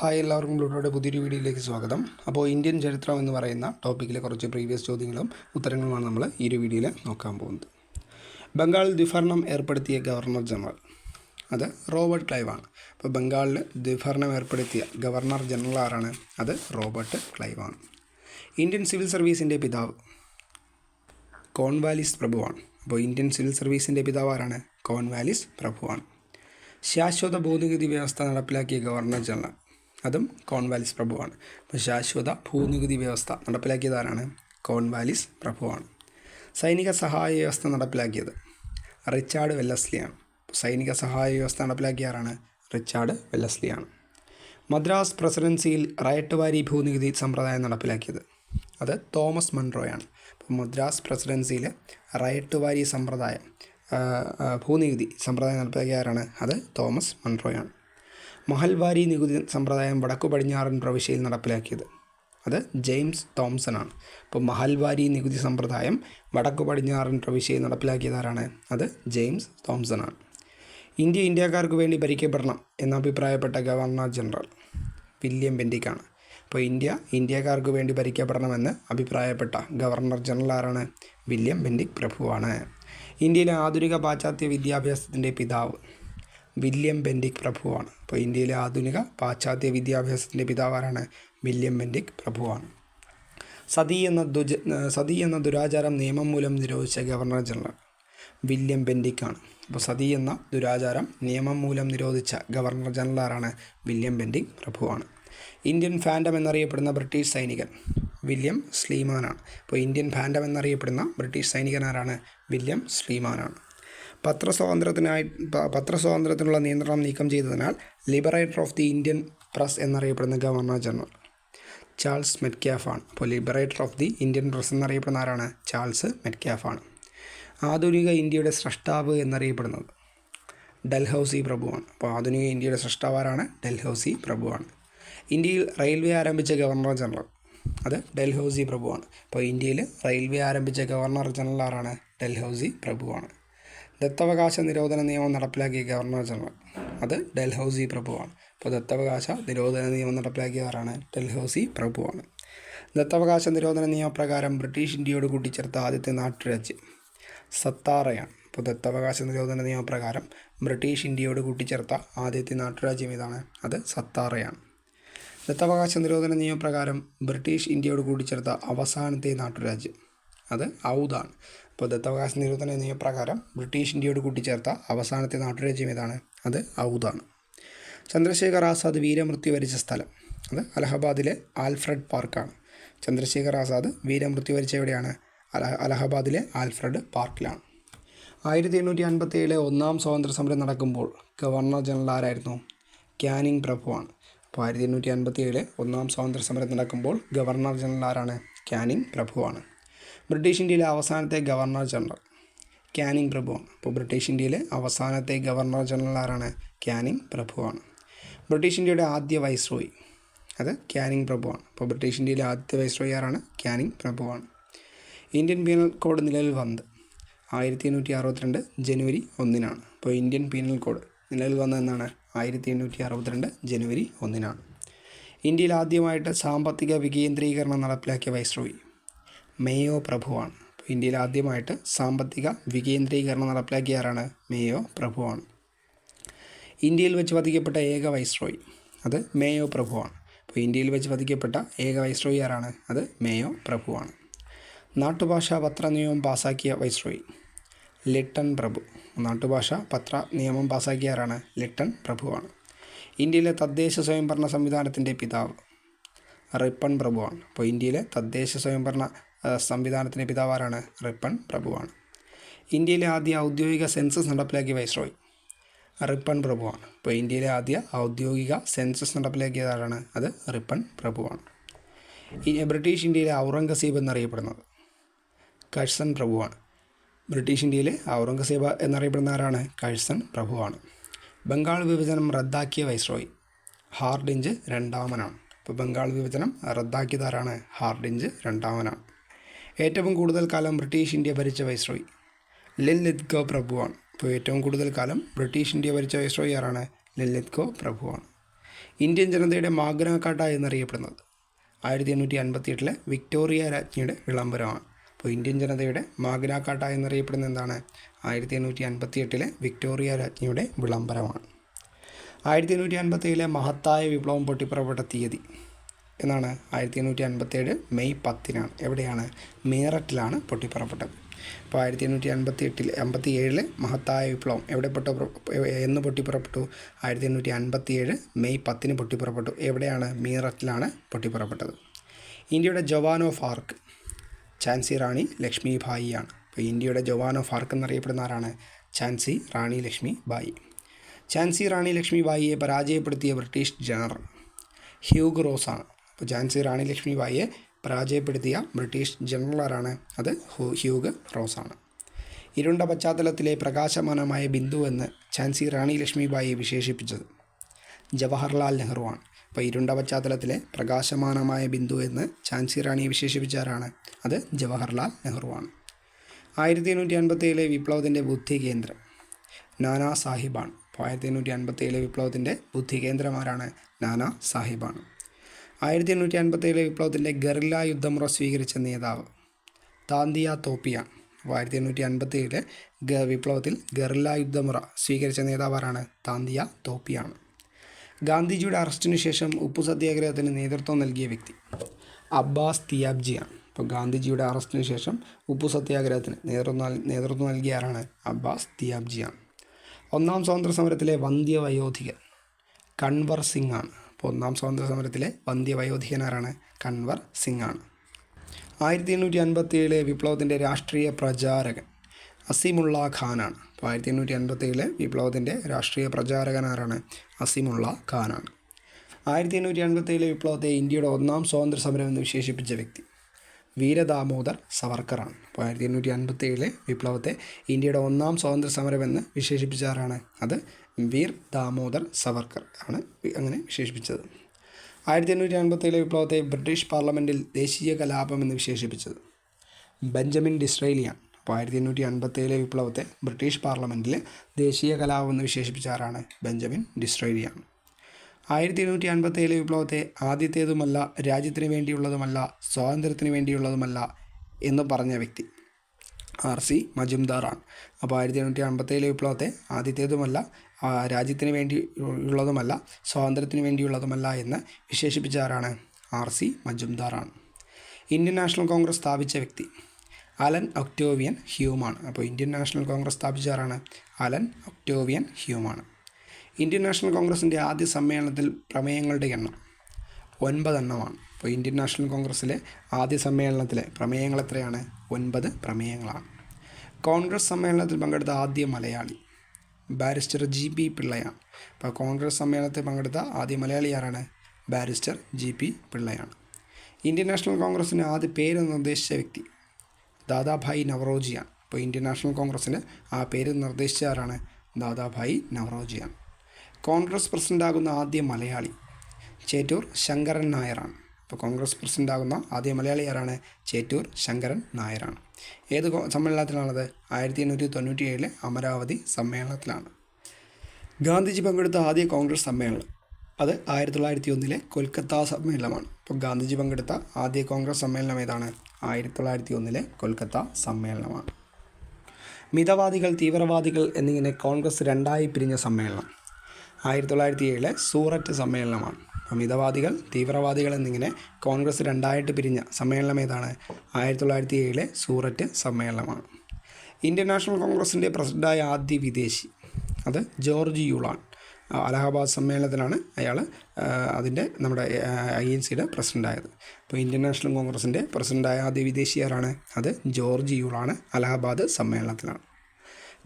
Hi എല്ലാവർക്കും ബ്ലൂട്ടോയുടെ പുതിയൊരു വീഡിയോയിലേക്ക് സ്വാഗതം. അപ്പോൾ ഇന്ത്യൻ ചരിത്രം എന്ന് പറയുന്ന ടോപ്പിക്കിലെ കുറച്ച് പ്രീവിയസ് ചോദ്യങ്ങളും ഉത്തരങ്ങളുമാണ് നമ്മൾ ഈ ഒരു വീഡിയോയിൽ നോക്കാൻ പോകുന്നത്. ബംഗാൾ ദ്വിഭരണം ഏർപ്പെടുത്തിയ ഗവർണർ ജനറൽ. അത് റോബർട്ട് ക്ലൈവാണ്. അപ്പോൾ ബംഗാളിൽ ദ്വിഭരണം ഏർപ്പെടുത്തിയ ഗവർണർ ജനറൽ ആരാണ്? അത് റോബർട്ട് ക്ലൈവാണ്. ഇന്ത്യൻ സിവിൽ സർവീസിന്റെ പിതാവ് കോൺവാലിസ് പ്രഭുവാണ്. അപ്പോൾ ഇന്ത്യൻ സിവിൽ സർവീസിന്റെ പിതാവ് ആരാണ്? കോൺവാലിസ് പ്രഭുവാണ്. ശാശ്വത ഭൂനികുതി വ്യവസ്ഥ നടപ്പിലാക്കിയ ഗവർണർ ജനറൽ. അതും കോൺവാലിസ് പ്രഭുവാണ്. അപ്പോൾ ശാശ്വത ഭൂനികുതി വ്യവസ്ഥ നടപ്പിലാക്കിയത് ആരാണ് കോൺവാലിസ് പ്രഭുവാണ്. സൈനിക സഹായ വ്യവസ്ഥ നടപ്പിലാക്കിയത് റിച്ചാർഡ് വെല്ലസ്ലിയാണ്. സൈനിക സഹായ വ്യവസ്ഥ നടപ്പിലാക്കിയ ആരാണ്? റിച്ചാർഡ് വെല്ലസ്ലിയാണ്. മദ്രാസ് പ്രസിഡൻസിയിൽ റയട്ട് വാരി ഭൂനികുതി സമ്പ്രദായം നടപ്പിലാക്കിയത് അത് തോമസ് മൺറോയാണ്. അപ്പോൾ മദ്രാസ് പ്രസിഡൻസിയിൽ റയട്ട് വാരി സമ്പ്രദായം ഭൂനികുതി സമ്പ്രദായം നടപ്പിലാക്കിയ ആരാണ്? അത് തോമസ് മൺട്രോയാണ് മഹൽവാരി നികുതി സമ്പ്രദായം വടക്കു പടിഞ്ഞാറൻ പ്രവിശ്യയിൽ നടപ്പിലാക്കിയത്. അത് ജെയിംസ് തോംസൺ ആണ് അപ്പോൾ മഹൽവാരി നികുതി സമ്പ്രദായം വടക്കു പടിഞ്ഞാറൻ പ്രവിശ്യയിൽ നടപ്പിലാക്കിയത് ആരാണ് അത് ജെയിംസ് തോംസൺ ആണ് ഇന്ത്യ ഇന്ത്യക്കാർക്ക് വേണ്ടി ഭരിക്കപ്പെടണം എന്നഭിപ്രായപ്പെട്ട ഗവർണർ ജനറൽ വില്യം ബെൻഡിക്കാണ്. അപ്പോൾ ഇന്ത്യ ഇന്ത്യക്കാർക്ക് വേണ്ടി ഭരിക്കപ്പെടണമെന്ന് അഭിപ്രായപ്പെട്ട ഗവർണർ ജനറൽ ആരാണ്? വില്യം ബെൻഡിക് പ്രഭുവാണ്. ഇന്ത്യയിലെ ആധുനിക പാശ്ചാത്യ വിദ്യാഭ്യാസത്തിന്റെ പിതാവ്. വില്യം ബെൻഡിക് പ്രഭുവാണ്. അപ്പോൾ ഇന്ത്യയിലെ ആധുനിക പാശ്ചാത്യ വിദ്യാഭ്യാസത്തിന്റെ പിതാവാരാണ് വില്യം ബെൻഡിക് പ്രഭുവാണ്. സതി എന്ന ദുജ സതി എന്ന ദുരാചാരം നിയമം മൂലം നിരോധിച്ച ഗവർണർ ജനറൽ വില്യം ബെൻഡിക്കാണ്. അപ്പോൾ സതി എന്ന ദുരാചാരം നിയമം മൂലം നിരോധിച്ച ഗവർണർ ജനറൽ ആരാണ് വില്യം ബെൻഡിക് പ്രഭുവാണ്. ഇന്ത്യൻ ഫാൻഡം എന്നറിയപ്പെടുന്ന ബ്രിട്ടീഷ് സൈനികൻ വില്യം സ്ലീമാനാണ്. അപ്പോൾ ഇന്ത്യൻ ഫാൻഡം എന്നറിയപ്പെടുന്ന ബ്രിട്ടീഷ് സൈനികനാരാണ് വില്യം സ്ലീമാനാണ്. പത്രസ്വാതന്ത്ര്യത്തിനായി പത്രസ്വാതന്ത്ര്യത്തിനുള്ള നിയന്ത്രണം നീക്കം ചെയ്തതിനാൽ liberator of the Indian press എന്നറിയപ്പെടുന്ന ഗവർണർ ജനറൽ ചാൾസ് മെറ്റ്ക്യാഫാണ് അപ്പോൾ liberator of the Indian press എന്നറിയപ്പെടുന്ന ആരാണ്? ചാൾസ് മെറ്റ്ക്യാഫാണ് ആധുനിക ഇന്ത്യയുടെ സ്രഷ്ടാവ് എന്നറിയപ്പെടുന്നത് ഡൽഹൌസി പ്രഭുവാണ് അപ്പോൾ ആധുനിക ഇന്ത്യയുടെ സ്രഷ്ടാവാരാണ് ഡൽഹൌസി പ്രഭുവാണ് ഇന്ത്യയിൽ റെയിൽവേ ആരംഭിച്ച ഗവർണർ ജനറൽ അത് ഡൽഹൌസി പ്രഭുവാണ് അപ്പോൾ ഇന്ത്യയിൽ റെയിൽവേ ആരംഭിച്ച ഗവർണർ ജനറൽ ആരാണ്? ഡൽഹൌസി പ്രഭുവാണ് ദത്തവകാശ നിരോധന നിയമം നടപ്പിലാക്കിയ ഗവർണർ ജനറൽ അത് ഡൽഹൌസി പ്രഭുവാണ്. അപ്പോൾ ദത്തവകാശ നിരോധന നിയമം നടപ്പിലാക്കിയ ആരാണ്? ഡൽഹൌസി പ്രഭുവാണ്. ദത്തവകാശ നിരോധന നിയമപ്രകാരം ബ്രിട്ടീഷ് ഇന്ത്യയോട് കൂട്ടിച്ചേർത്ത ആദ്യത്തെ നാട്ടുരാജ്യം സത്താറയാണ്. അപ്പോൾ ദത്തവകാശ നിരോധന നിയമപ്രകാരം ബ്രിട്ടീഷ് ഇന്ത്യയോട് കൂട്ടിച്ചേർത്ത ആദ്യത്തെ നാട്ടുരാജ്യം ഏതാണ്? അത് സത്താറയാണ്. ദത്തവകാശ നിരോധന നിയമപ്രകാരം ബ്രിട്ടീഷ് ഇന്ത്യയോട് കൂട്ടിച്ചേർത്ത അവസാനത്തെ നാട്ടുരാജ്യം അത് ഔദാണ്. അപ്പോൾ ദത്തവകാശ നിരോധന നിയമപ്രകാരം ബ്രിട്ടീഷ് ഇന്ത്യയോട് കൂട്ടിച്ചേർത്ത അവസാനത്തെ നാട്ടുരാജ്യം ഏതാണ്? അത് ഔദാണ്. ചന്ദ്രശേഖർ ആസാദ് വീരമൃത്യു വരിച്ച സ്ഥലം. അത് അലഹബാദിലെ ആൽഫ്രഡ് പാർക്കാണ്. ചന്ദ്രശേഖർ ആസാദ് വീരമൃത്യു വരിച്ച എവിടെയാണ്? അല അലഹബാദിലെ ആൽഫ്രഡ് പാർക്കിലാണ്. ആയിരത്തി എണ്ണൂറ്റി അൻപത്തി ഏഴിലെ ഒന്നാം സ്വാതന്ത്ര്യ സമരം നടക്കുമ്പോൾ ഗവർണർ ജനറൽ ആരായിരുന്നു? ക്യാനിങ് പ്രഭുവാണ്. അപ്പോൾ ആയിരത്തി എണ്ണൂറ്റി അൻപത്തി ഏഴിലെ ഒന്നാം സ്വാതന്ത്ര്യ സമരം നടക്കുമ്പോൾ ഗവർണർ ജനറൽ ആരാണ്? ക്യാനിങ് പ്രഭുവാണ്. ബ്രിട്ടീഷ് ഇന്ത്യയിലെ അവസാനത്തെ ഗവർണർ ജനറൽ. ക്യാനിങ് പ്രഭുവാണ് അപ്പോൾ ബ്രിട്ടീഷ് ഇന്ത്യയിലെ അവസാനത്തെ ഗവർണർ ജനറൽ ആരാണ്? ക്യാനിങ് പ്രഭുവാണ് ബ്രിട്ടീഷ് ഇന്ത്യയുടെ ആദ്യ വൈസ്രോയി അത് ക്യാനിങ് പ്രഭുവാണ് അപ്പോൾ ബ്രിട്ടീഷ് ഇന്ത്യയിലെ ആദ്യത്തെ വൈസ്രോയി ആരാണ്? ക്യാനിങ് പ്രഭുവാണ് ഇന്ത്യൻ പീനൽ കോഡ് നിലവിൽ വന്നത് ആയിരത്തി എണ്ണൂറ്റി അറുപത്തിരണ്ട് ജനുവരി ഒന്നിനാണ്. അപ്പോൾ ഇന്ത്യൻ പീനൽ കോഡ് നിലവിൽ വന്നതെന്നാണ് ആയിരത്തി എണ്ണൂറ്റി അറുപത്തിരണ്ട് ജനുവരി ഒന്നിനാണ്. ഇന്ത്യയിൽ ആദ്യമായിട്ട് സാമ്പത്തിക വികേന്ദ്രീകരണം നടപ്പിലാക്കിയ വൈസ്രോയി മേയോ പ്രഭുവാണ്. ഇന്ത്യയിൽ ആദ്യമായിട്ട് സാമ്പത്തിക വികേന്ദ്രീകരണം നടപ്പിലാക്കിയ ആരാണ്? മേയോ പ്രഭുവാണ്. ഇന്ത്യയിൽ വെച്ച് വധിക്കപ്പെട്ട ഏക വൈസ്രോയി അത് മേയോ പ്രഭുവാണ്. അപ്പോൾ ഇന്ത്യയിൽ വെച്ച് വധിക്കപ്പെട്ട ഏക വൈസ്രോയി ആരാണ്? അത് മേയോ പ്രഭുവാണ്. നാട്ടുഭാഷാ പത്ര നിയമം പാസാക്കിയ വൈസ്രോയി ലിട്ടൺ പ്രഭു. നാട്ടുഭാഷ പത്ര നിയമം പാസാക്കിയ ആരാണ്? ലിട്ടൺ പ്രഭുവാണ്. ഇന്ത്യയിലെ തദ്ദേശ സ്വയംഭരണ സംവിധാനത്തിന്റെ പിതാവ് റിപ്പൺ പ്രഭുവാണ്. അപ്പോൾ ഇന്ത്യയിലെ തദ്ദേശ സ്വയംഭരണ സംവിധാനത്തിന്റെ പിതാവാരാണ് റിപ്പൺ പ്രഭുവാണ്. ഇന്ത്യയിലെ ആദ്യ ഔദ്യോഗിക സെൻസസ് നടപ്പിലാക്കിയ വൈസ്രോയി റിപ്പൺ പ്രഭുവാണ്. അപ്പോൾ ഇന്ത്യയിലെ ആദ്യ ഔദ്യോഗിക സെൻസസ് നടപ്പിലാക്കിയത് ആരാണ് അത് റിപ്പൺ പ്രഭുവാണ്. ബ്രിട്ടീഷ് ഇന്ത്യയിലെ ഔറംഗസീബ് എന്നറിയപ്പെടുന്നത് കഴ്സൺ പ്രഭുവാണ്. ബ്രിട്ടീഷ് ഇന്ത്യയിലെ ഔറംഗസീബ് എന്നറിയപ്പെടുന്ന ആരാണ്? കഴ്സൺ പ്രഭുവാണ്. ബംഗാൾ വിഭജനം റദ്ദാക്കിയ വൈസ്രോയി ഹാർഡിഞ്ച് രണ്ടാമനാണ്. ഇപ്പോൾ ബംഗാൾ വിഭജനം റദ്ദാക്കിയതാരാണ്? ഹാർഡിഞ്ച് രണ്ടാമനാണ്. ഏറ്റവും കൂടുതൽ കാലം ബ്രിട്ടീഷ് ഇന്ത്യ ഭരിച്ച വൈസ്രോയി. ലിലിത് ഗോ പ്രഭുവാണ്. ഇപ്പോൾ ഏറ്റവും കൂടുതൽ കാലം ബ്രിട്ടീഷ് ഇന്ത്യ ഭരിച്ച വൈസ്രോയി ആരാണ് ലിലിത് ഗോ പ്രഭുവാണ്. ഇന്ത്യൻ ജനതയുടെ മാഗ്രഹക്കാട്ട കാട്ട എന്നറിയപ്പെടുന്നത് ആയിരത്തി എണ്ണൂറ്റി അൻപത്തി എട്ടിലെ വിക്ടോറിയ രാജ്ഞിയുടെ വിളംബരമാണ്. അപ്പോൾ ഇന്ത്യൻ ജനതയുടെ മാഗ്നാക്കാട്ട കാട്ട എന്നറിയപ്പെടുന്ന എന്താണ്? ആയിരത്തി എണ്ണൂറ്റി അൻപത്തി എട്ടിലെ വിക്ടോറിയ രാജ്ഞിയുടെ വിളംബരമാണ്. ആയിരത്തി എണ്ണൂറ്റി അൻപത്തി ഏഴിലെ മഹത്തായ വിപ്ലവം പൊട്ടിപ്പുറപ്പെട്ട തീയതി. എന്നാണ് ആയിരത്തി എണ്ണൂറ്റി അൻപത്തേഴ് മെയ് പത്തിനാണ്. എവിടെയാണ്? മീററ്റിലാണ് പൊട്ടിപ്പുറപ്പെട്ടത്. അപ്പോൾ ആയിരത്തി എണ്ണൂറ്റി അൻപത്തി എട്ടിൽ അമ്പത്തി ഏഴിൽ മഹത്തായ വിപ്ലവം എവിടെ പൊട്ട? എന്ന് പൊട്ടിപ്പുറപ്പെട്ടു. ആയിരത്തി എണ്ണൂറ്റി അൻപത്തി ഏഴ് മെയ് പത്തിന് പൊട്ടിപ്പുറപ്പെട്ടു. എവിടെയാണ്? മീററ്റിലാണ് പൊട്ടിപ്പുറപ്പെട്ടത്. ഇന്ത്യയുടെ Joan of Arc Jhansi Rani Lakshmi ഭായിയാണ് അപ്പോൾ ഇന്ത്യയുടെ ജവാൻ ഓഫ് ആർക്ക് എന്നറിയപ്പെടുന്ന ആരാണ്? ഝാൻസി റാണി ലക്ഷ്മി ബായി ഝാൻസി റാണി ലക്ഷ്മി ബായിയെ പരാജയപ്പെടുത്തിയ ബ്രിട്ടീഷ് ജനറൽ ഹ്യൂഗ് റോസ് ആണ് അപ്പോൾ ഝാൻസി റാണി ലക്ഷ്മി ബായിയെ പരാജയപ്പെടുത്തിയ ബ്രിട്ടീഷ് ജനറൽ ആരാണ് അത് ഹ്യൂഗ് റോസ് ആണ് ഇരുണ്ട പശ്ചാത്തലത്തിലെ പ്രകാശമാനമായ ബിന്ദു എന്ന് ഝാൻസി റാണി ലക്ഷ്മി ബായിയെ വിശേഷിപ്പിച്ചത് ജവഹർലാൽ നെഹ്റുവാണ്. അപ്പോൾ ഇരുണ്ട പശ്ചാത്തലത്തിലെ പ്രകാശമാനമായ ബിന്ദു എന്ന് ഝാൻസി റാണിയെ വിശേഷിപ്പിച്ച ആരാണ്? അത് ജവഹർലാൽ നെഹ്റുവാണ്. ആയിരത്തി എണ്ണൂറ്റി അൻപത്തേഴിലെ വിപ്ലവത്തിന്റെ ബുദ്ധി കേന്ദ്രം നാനാ സാഹിബാണ്. അപ്പോൾ ആയിരത്തി എണ്ണൂറ്റി അൻപത്തേഴിലെ വിപ്ലവത്തിന്റെ ബുദ്ധി കേന്ദ്രമാരാണ് നാനാ സാഹിബാണ്. ആയിരത്തി എണ്ണൂറ്റി അൻപത്തേഴിലെ വിപ്ലവത്തിന്റെ ഗറില്ല യുദ്ധമുറ സ്വീകരിച്ച നേതാവ് താന്തിയ തോപ്പിയ. അപ്പോൾ ആയിരത്തി എണ്ണൂറ്റി അൻപത്തേഴിലെ ഗ വിപ്ലവത്തിൽ ഗറില്ല യുദ്ധമുറ സ്വീകരിച്ച നേതാവാരാണ് താന്തിയ തോപ്പിയാണ്. ഗാന്ധിജിയുടെ അറസ്റ്റിന് ശേഷം ഉപ്പു സത്യാഗ്രഹത്തിന് നേതൃത്വം നൽകിയ വ്യക്തി അബ്ബാസ് തിയാബ്ജിയാണ്. അപ്പോൾ ഗാന്ധിജിയുടെ അറസ്റ്റിന് ശേഷം ഉപ്പു സത്യാഗ്രഹത്തിന് നേതൃത്വം നേതൃത്വം നൽകിയ ആരാണ്? അബ്ബാസ് തിയാബ്ജിയാണ്. ഒന്നാം സ്വാതന്ത്ര്യ സമരത്തിലെ വന്ധ്യവയോധികൻ കൺവർ സിംഗ് ആണ് അപ്പോൾ ഒന്നാം സ്വാതന്ത്ര്യ സമരത്തിലെ വന്ധ്യ വയോധികനാരാണ് കൺവർ സിംഗ് ആണ് ആയിരത്തി എണ്ണൂറ്റി അൻപത്തി ഏഴിലെ വിപ്ലവത്തിന്റെ രാഷ്ട്രീയ പ്രചാരകൻ അസീമുള്ള ഖാനാണ്. അപ്പോൾ ആയിരത്തി എണ്ണൂറ്റി അൻപത്തി ഏഴ് വിപ്ലവത്തിന്റെ രാഷ്ട്രീയ പ്രചാരകനാരാണ് അസീമുള്ള ഖാനാണ്. ആയിരത്തി എണ്ണൂറ്റി അൻപത്തി ഏഴിലെ വിപ്ലവത്തെ ഇന്ത്യയുടെ ഒന്നാം സ്വാതന്ത്ര്യ സമരം എന്ന് വിശേഷിപ്പിച്ച വ്യക്തി വീരദാമോദർ സവർക്കറാണ്. അപ്പോൾ ആയിരത്തി എണ്ണൂറ്റി അൻപത്തി ഏഴിലെ വിപ്ലവത്തെ ഇന്ത്യയുടെ ഒന്നാം സ്വാതന്ത്ര്യ സമരം എന്ന് വിശേഷിപ്പിച്ച ആരാണ്? അത് വീർ ദാമോദർ സവർക്കർ ആണ് അങ്ങനെ വിശേഷിപ്പിച്ചത്. ആയിരത്തി എണ്ണൂറ്റി അൻപത്തേഴിലെ വിപ്ലവത്തെ ബ്രിട്ടീഷ് പാർലമെന്റിൽ ദേശീയ കലാപം എന്ന് വിശേഷിപ്പിച്ചത്. ബെഞ്ചമിൻ ഡിസ്രേലിയാണ് അപ്പോൾ ആയിരത്തി എണ്ണൂറ്റി അൻപത്തേഴിലെ വിപ്ലവത്തെ ബ്രിട്ടീഷ് പാർലമെന്റിൽ ദേശീയ കലാപം എന്ന് വിശേഷിപ്പിച്ച ആരാണ്? ബെഞ്ചമിൻ ഡിസ്രേലിയാണ് ആയിരത്തി എണ്ണൂറ്റി അൻപത്തേഴിലെ വിപ്ലവത്തെ ആദ്യത്തേതുമല്ല രാജ്യത്തിന് വേണ്ടിയുള്ളതുമല്ല സ്വാതന്ത്ര്യത്തിന് വേണ്ടിയുള്ളതുമല്ല എന്ന് പറഞ്ഞ വ്യക്തി ആർ സി മജുംദാറാണ് അപ്പോൾ ആയിരത്തി എണ്ണൂറ്റി അൻപത്തേഴിലെ വിപ്ലവത്തെ ആദ്യത്തേതുമല്ല രാജ്യത്തിന് വേണ്ടി ഉള്ളതുമല്ല സ്വാതന്ത്ര്യത്തിന് വേണ്ടിയുള്ളതുമല്ല എന്ന് വിശേഷിപ്പിച്ച ആരാണ് ആർ സി മജുംദാറാണ്. ഇന്ത്യൻ നാഷണൽ കോൺഗ്രസ് സ്ഥാപിച്ച വ്യക്തി അലൻ ഒക്ടോവിയൻ ഹ്യൂമാണ്. അപ്പോൾ ഇന്ത്യൻ നാഷണൽ കോൺഗ്രസ് സ്ഥാപിച്ച ആരാണ് അലൻ ഒക്ടോവിയൻ ഹ്യൂമാണ്. ഇന്ത്യൻ നാഷണൽ കോൺഗ്രസിന്റെ ആദ്യ സമ്മേളനത്തിൽ പ്രമേയങ്ങളുടെ എണ്ണം ഒൻപതെണ്ണമാണ് അപ്പോൾ ഇന്ത്യൻ നാഷണൽ കോൺഗ്രസ്സിലെ ആദ്യ സമ്മേളനത്തിലെ പ്രമേയങ്ങൾ എത്രയാണ്? ഒൻപത് പ്രമേയങ്ങളാണ്. കോൺഗ്രസ് സമ്മേളനത്തിൽ പങ്കെടുത്ത ആദ്യ മലയാളി ബാരിസ്റ്റർ ജി പി പിള്ളയാണ്. അപ്പോൾ കോൺഗ്രസ് സമ്മേളനത്തിൽ പങ്കെടുത്ത ആദ്യ മലയാളി ആരാണ്? ബാരിസ്റ്റർ ജി പി പിള്ളയാണ്. ഇന്ത്യൻ നാഷണൽ കോൺഗ്രസ്സിന് ആദ്യ പേര് നിർദ്ദേശിച്ച വ്യക്തി ദാദാഭായി നവറോജിയാണ്. അപ്പോൾ ഇന്ത്യൻ നാഷണൽ കോൺഗ്രസ്സിന് ആ പേര് നിർദ്ദേശിച്ച ആരാണ്? ദാദാഭായി നവറോജിയാണ്. കോൺഗ്രസ് പ്രസിഡന്റാകുന്ന ആദ്യ മലയാളി ചേറ്റൂർ ശങ്കരൻ നായരാണ്. അപ്പോൾ കോൺഗ്രസ് പ്രസിഡന്റ് ആകുന്ന ആദ്യ മലയാളി ആരാണ്? ചേറ്റൂർ ശങ്കരൻ നായരാണ്. ഏത് സമ്മേളനത്തിലാണത് ആയിരത്തി എണ്ണൂറ്റി തൊണ്ണൂറ്റി ഏഴിലെ അമരാവതി സമ്മേളനത്തിലാണ്. ഗാന്ധിജി പങ്കെടുത്ത ആദ്യ കോൺഗ്രസ് സമ്മേളനം അത് ആയിരത്തി തൊള്ളായിരത്തി ഒന്നിലെ കൊൽക്കത്ത സമ്മേളനമാണ്. അപ്പോൾ ഗാന്ധിജി പങ്കെടുത്ത ആദ്യ കോൺഗ്രസ് സമ്മേളനം ഏതാണ്? ആയിരത്തി തൊള്ളായിരത്തി ഒന്നിലെ കൊൽക്കത്ത സമ്മേളനമാണ്. മിതവാദികൾ തീവ്രവാദികൾ എന്നിങ്ങനെ കോൺഗ്രസ് രണ്ടായി പിരിഞ്ഞ സമ്മേളനം ആയിരത്തി തൊള്ളായിരത്തി ഏഴിലെ സൂററ്റ് സമ്മേളനമാണ്. മിതവാദികൾ തീവ്രവാദികൾ എന്നിങ്ങനെ കോൺഗ്രസ് രണ്ടായിട്ട് പിരിഞ്ഞ സമ്മേളനം ഏതാണ്? ആയിരത്തി തൊള്ളായിരത്തി ഏഴിലെ സൂററ്റ് സമ്മേളനമാണ്. ഇന്ത്യൻ നാഷണൽ കോൺഗ്രസിന്റെ പ്രസിഡന്റായ ആദ്യ വിദേശി അത് ജോർജ് യുളാൻ. അലഹബാദ് സമ്മേളനത്തിലാണ് അയാൾ അതിന്റെ നമ്മുടെ ഐ എൻ സിയുടെ പ്രസിഡന്റായത് അപ്പോൾ ഇന്ത്യൻ നാഷണൽ കോൺഗ്രസിന്റെ പ്രസിഡന്റായ ആദ്യ വിദേശീയരാണ് അത് ജോർജ് യുളാണ് അലഹബാദ് സമ്മേളനത്തിലാണ്.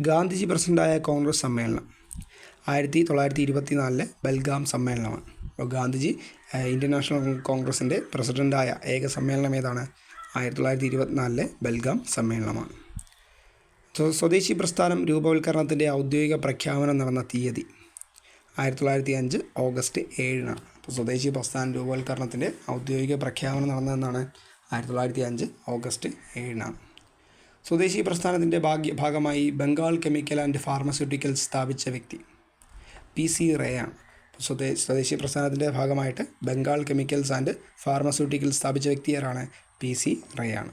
ഗാന്ധിജി പ്രസിഡന്റായ കോൺഗ്രസ് സമ്മേളനം ആയിരത്തി തൊള്ളായിരത്തി ഇരുപത്തി നാലിലെ ബൽഗാം സമ്മേളനമാണ്. അപ്പോൾ ഗാന്ധിജി ഇന്ത്യൻ നാഷണൽ കോൺഗ്രസിന്റെ പ്രസിഡന്റായ ഏക സമ്മേളനം ഏതാണ്? ആയിരത്തി തൊള്ളായിരത്തി ഇരുപത്തിനാലിലെ ബൽഗാം സമ്മേളനമാണ്. സ്വ- സ്വദേശി പ്രസ്ഥാനം രൂപവൽക്കരണത്തിന്റെ ഔദ്യോഗിക പ്രഖ്യാപനം നടന്ന തീയതി ആയിരത്തി തൊള്ളായിരത്തി അഞ്ച് ഓഗസ്റ്റ് ഏഴിനാണ്. അപ്പോൾ സ്വദേശി പ്രസ്ഥാനം രൂപവൽക്കരണത്തിന്റെ ഔദ്യോഗിക പ്രഖ്യാപനം നടന്നതെന്നാണ് ആയിരത്തി തൊള്ളായിരത്തി അഞ്ച് ഓഗസ്റ്റ് ഏഴിനാണ്. സ്വദേശി പ്രസ്ഥാനത്തിന്റെ ഭാഗ്യ ഭാഗമായി ബംഗാൾ കെമിക്കൽ ആൻഡ് ഫാർമസ്യൂട്ടിക്കൽസ് സ്ഥാപിച്ച വ്യക്തി പി സി റേ ആണ് സ്വദേ സ്വദേശി പ്രസ്ഥാനത്തിന്റെ ഭാഗമായിട്ട് ബംഗാൾ കെമിക്കൽസ് ആൻഡ് ഫാർമസ്യൂട്ടിക്കൽ സ്ഥാപിച്ച വ്യക്തി ആരാണ് പി സി റയാണ്.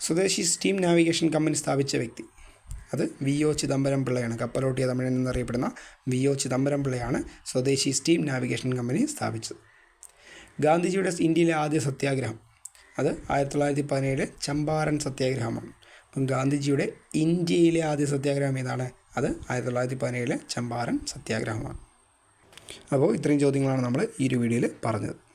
സ്വദേശി സ്റ്റീം നാവിഗേഷൻ കമ്പനി സ്ഥാപിച്ച വ്യക്തി. അത് വി ഒ ചിദംബരം പിള്ളയാണ്. കപ്പലോട്ടിയ തമിഴൻ എന്നറിയപ്പെടുന്ന വി ഒ ചിദംബരം പിള്ളയാണ് സ്വദേശി സ്റ്റീം നാവിഗേഷൻ കമ്പനി സ്ഥാപിച്ചത്. ഗാന്ധിജിയുടെ ഇന്ത്യയിലെ ആദ്യ സത്യാഗ്രഹം. അത് ആയിരത്തി തൊള്ളായിരത്തി പതിനേഴ് ചമ്പാരൻ സത്യാഗ്രഹമാണ്. അപ്പം ഗാന്ധിജിയുടെ ഇന്ത്യയിലെ ആദ്യ സത്യാഗ്രഹം ഏതാണ്? അത് ആയിരത്തി തൊള്ളായിരത്തി പതിനേഴിലെ ചമ്പാരൻ സത്യാഗ്രഹമാണ്. അപ്പോൾ ഇത്രയും ചോദ്യങ്ങളാണ് നമ്മൾ ഈ ഒരു വീഡിയോയിൽ പറഞ്ഞത്.